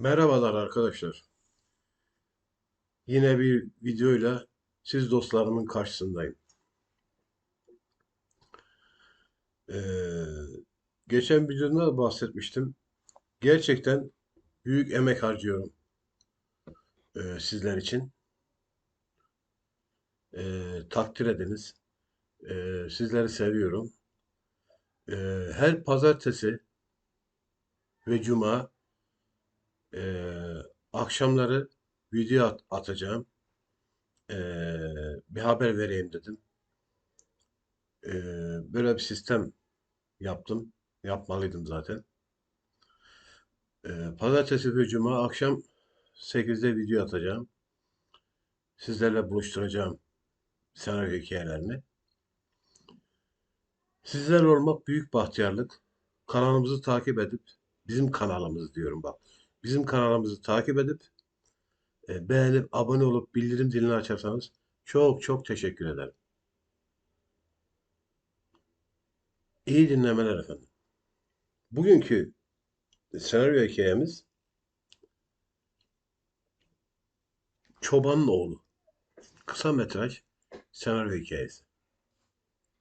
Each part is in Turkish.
Merhabalar arkadaşlar. Yine bir videoyla siz dostlarımın karşısındayım. Ee, geçen videomda da bahsetmiştim. Gerçekten büyük emek harcıyorum e, sizler için. E, takdir ediniz. E, sizleri seviyorum. E, her pazartesi ve cuma e, akşamları video at- atacağım. E, bir haber vereyim dedim. E, böyle bir sistem yaptım. Yapmalıydım zaten. E, pazartesi ve cuma akşam 8'de video atacağım. Sizlerle buluşturacağım senaryo hikayelerini. Sizler olmak büyük bahtiyarlık. Kanalımızı takip edip, bizim kanalımız diyorum bak. Bizim kanalımızı takip edip, e, beğenip, abone olup, bildirim zilini açarsanız çok çok teşekkür ederim. İyi dinlemeler efendim. Bugünkü senaryo hikayemiz Çobanın Oğlu. Kısa metraj senaryo hikayesi.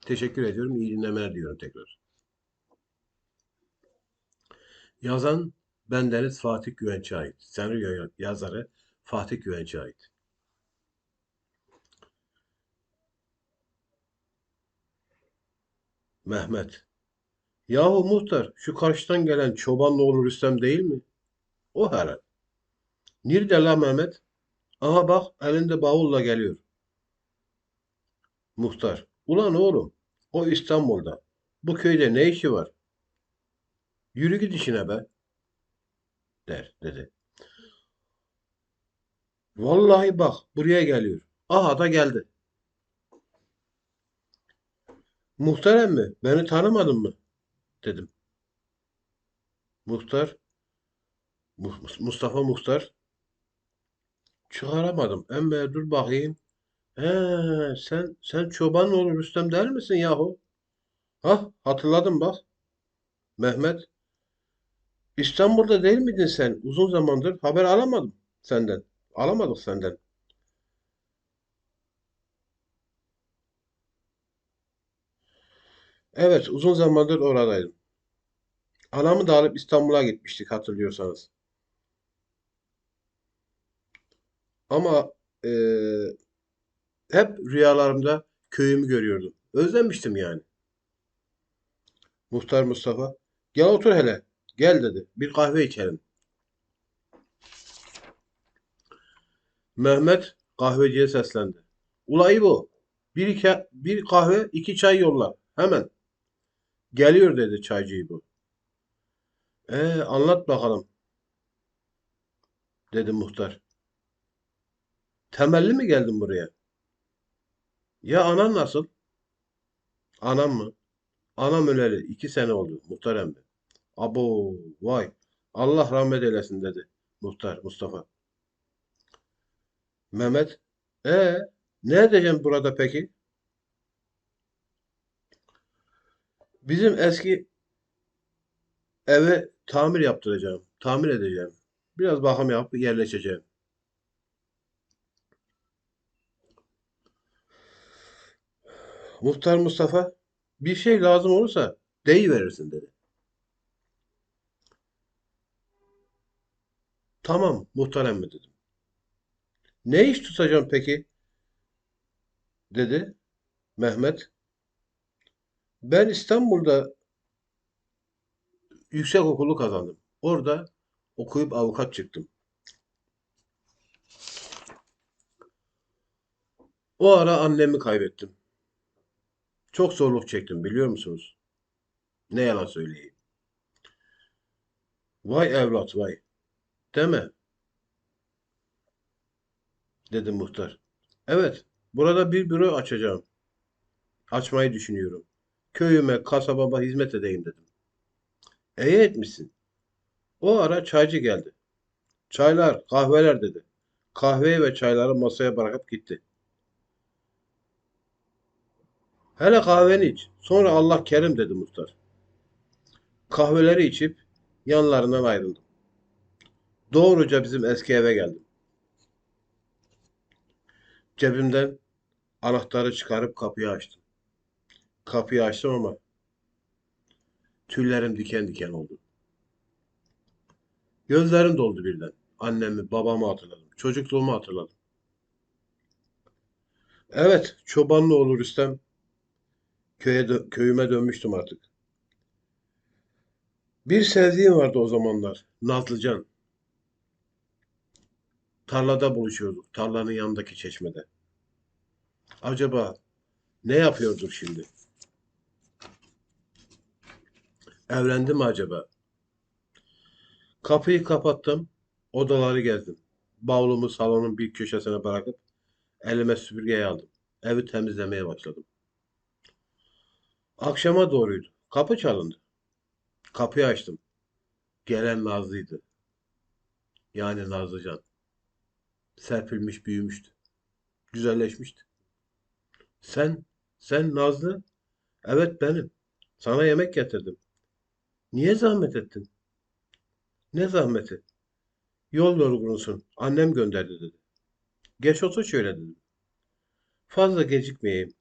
Teşekkür ediyorum. İyi dinlemeler diyorum tekrar. Yazan bendeniz Fatih Güvenç'e ait. Senaryo yazarı Fatih Güvenç'e ait. Mehmet. Yahu muhtar, şu karşıdan gelen Çobanlıoğlu Rüstem değil mi? O herhal. Nerede la Mehmet? Aha bak elinde bavulla geliyor. Muhtar. Ulan oğlum, o İstanbul'da. Bu köyde ne işi var? Yürü git işine be, der dedi. Vallahi bak buraya geliyor. Aha da geldi. Muhtar emmi, beni tanımadın mı? dedim. Muhtar, Mu- Mustafa Muhtar, çıkaramadım. Emmi dur bakayım. He, sen sen Çobanoğlu Rüstem değil misin yahu? Hah, hatırladım bak. Mehmet, İstanbul'da değil miydin sen? Uzun zamandır haber alamadım senden. Alamadık senden. Evet, uzun zamandır oradaydım. Anamı da alıp İstanbul'a gitmiştik hatırlıyorsanız. Ama eee, hep rüyalarımda köyümü görüyordum. Özlemiştim yani. Muhtar Mustafa, gel otur hele. Gel dedi. Bir kahve içelim. Mehmet kahveciye seslendi. Ulayı bu. Bir, iki, bir kahve, iki çay yolla. Hemen. Geliyor dedi çaycı bu. Ee, anlat bakalım dedi muhtar. Temelli mi geldin buraya? Ya anan nasıl? Anam mı? Anam öleli iki sene oldu muhtar emmi. Abo vay. Allah rahmet eylesin dedi muhtar Mustafa. Mehmet. E ne edeceğim burada peki? Bizim eski eve tamir yaptıracağım. Tamir edeceğim. Biraz bakım yapıp yerleşeceğim. Muhtar Mustafa bir şey lazım olursa deyiverirsin dedi. Tamam muhtar emmi dedim. Ne iş tutacağım peki? dedi Mehmet. Ben İstanbul'da yüksek okulu kazandım. Orada okuyup avukat çıktım. O ara annemi kaybettim. Çok zorluk çektim biliyor musunuz? Ne yalan söyleyeyim. Vay evlat vay. Deme dedi muhtar. Evet, burada bir büro açacağım. Açmayı düşünüyorum. Köyüme, kasabama hizmet edeyim dedim. İyi etmişsin. O ara çaycı geldi. Çaylar, kahveler dedi. Kahveyi ve çayları masaya bırakıp gitti. Hele kahveni iç. Sonra Allah kerim dedi muhtar. Kahveleri içip yanlarından ayrıldım. Doğruca bizim eski eve geldim. Cebimden anahtarı çıkarıp kapıyı açtım. Kapıyı açtım ama tüylerim diken diken oldu. Gözlerim doldu birden. Annemi, babamı hatırladım. Çocukluğumu hatırladım. Evet, Çobanlıoğlu Rüstem. Köye dö- köyüme dönmüştüm artık. Bir sevdiğim vardı o zamanlar. Nazlıcan. Tarlada buluşuyorduk. Tarlanın yanındaki çeşmede. Acaba ne yapıyordur şimdi? Evlendi mi acaba? Kapıyı kapattım. Odaları gezdim. Bavulumu salonun bir köşesine bırakıp elime süpürgeyi aldım. Evi temizlemeye başladım. Akşama doğruydu. Kapı çalındı. Kapıyı açtım. Gelen Nazlı'ydı. Yani Nazlıcan. Serpilmiş, büyümüştü. Güzelleşmişti. Sen, sen Nazlı? Evet benim. Sana yemek getirdim. Niye zahmet ettin? Ne zahmeti? Yol yorgunusun. Annem gönderdi dedi. Geç otur şöyle dedim. Fazla gecikmeyeyim.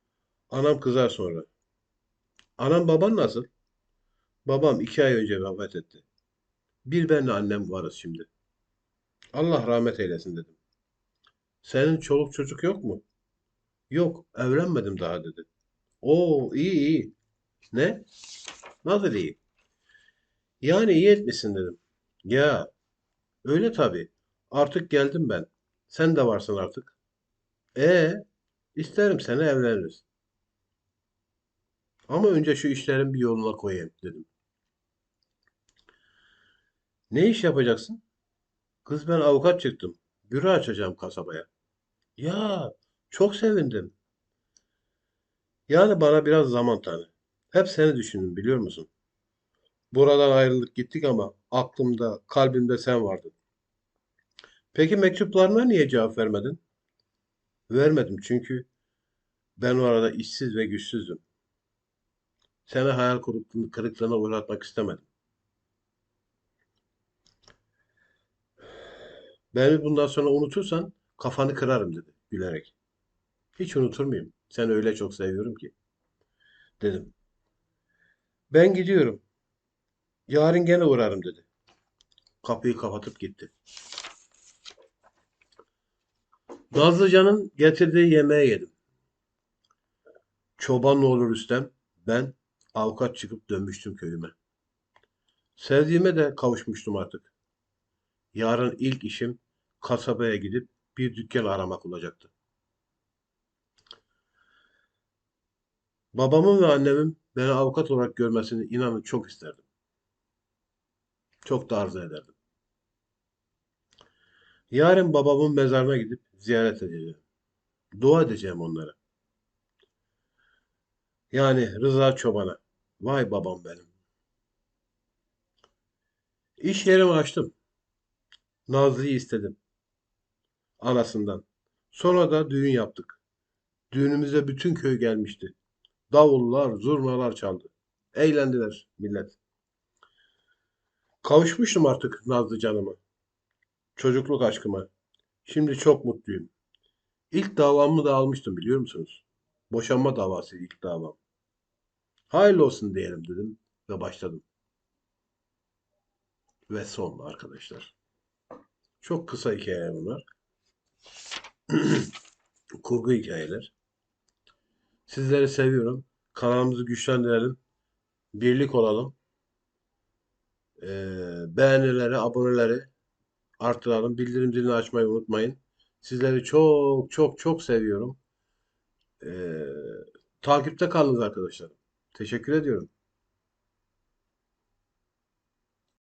Anam kızar sonra. Anam baban nasıl? Babam iki ay önce vefat etti. Bir benle annem varız şimdi. Allah rahmet eylesin dedim. Senin çoluk çocuk yok mu? Yok, evlenmedim daha dedi. Oo, iyi iyi. Ne? Nasıl iyi? Yani iyi etmişsin dedim. Ya, öyle tabii. Artık geldim ben. Sen de varsın artık. E, isterim seni evleniriz. Ama önce şu işlerin bir yoluna koyayım dedim. Ne iş yapacaksın? Kız ben avukat çıktım. Büro açacağım kasabaya. Ya, çok sevindim. Yani bana biraz zaman tanı. Hep seni düşündüm biliyor musun? Buradan ayrılık gittik ama aklımda, kalbimde sen vardın. Peki mektuplarına niye cevap vermedin? Vermedim çünkü ben o arada işsiz ve güçsüzdüm. Seni hayal kırıklığına uğratmak istemedim. Beni bundan sonra unutursan kafanı kırarım dedi gülerek. Hiç unutur muyum? Seni öyle çok seviyorum ki dedim. Ben gidiyorum. Yarın gene uğrarım dedi. Kapıyı kapatıp gitti. Nazlıcan'ın getirdiği yemeği yedim. Çobanoğlu Rüstem, ben avukat çıkıp dönmüştüm köyüme. Sevdiğime de kavuşmuştum artık. Yarın ilk işim kasabaya gidip bir dükkan aramak olacaktı. Babamın ve annemin beni avukat olarak görmesini inanın çok isterdim. Çok da arzu ederdim. Yarın babamın mezarına gidip ziyaret edeceğim. Dua edeceğim onlara. Yani Rıza Çoban'a. Vay babam benim. İş yerimi açtım. Nazlı'yı istedim. Anasından. Sonra da düğün yaptık. Düğünümüze bütün köy gelmişti. Davullar, zurnalar çaldı. Eğlendiler millet. Kavuşmuştum artık Nazlı canıma. Çocukluk aşkıma. Şimdi çok mutluyum. İlk davamı da almıştım biliyor musunuz? Boşanma davası ilk davam. Hayırlı olsun diyelim dedim ve başladım. Ve son arkadaşlar. Çok kısa hikayeler bunlar. Kurgu hikayeler. Sizleri seviyorum. Kanalımızı güçlendirelim. Birlik olalım. Ee, beğenileri, aboneleri artıralım. Bildirim zilini açmayı unutmayın. Sizleri çok çok çok seviyorum. Ee, takipte kalınız arkadaşlar. Teşekkür ediyorum.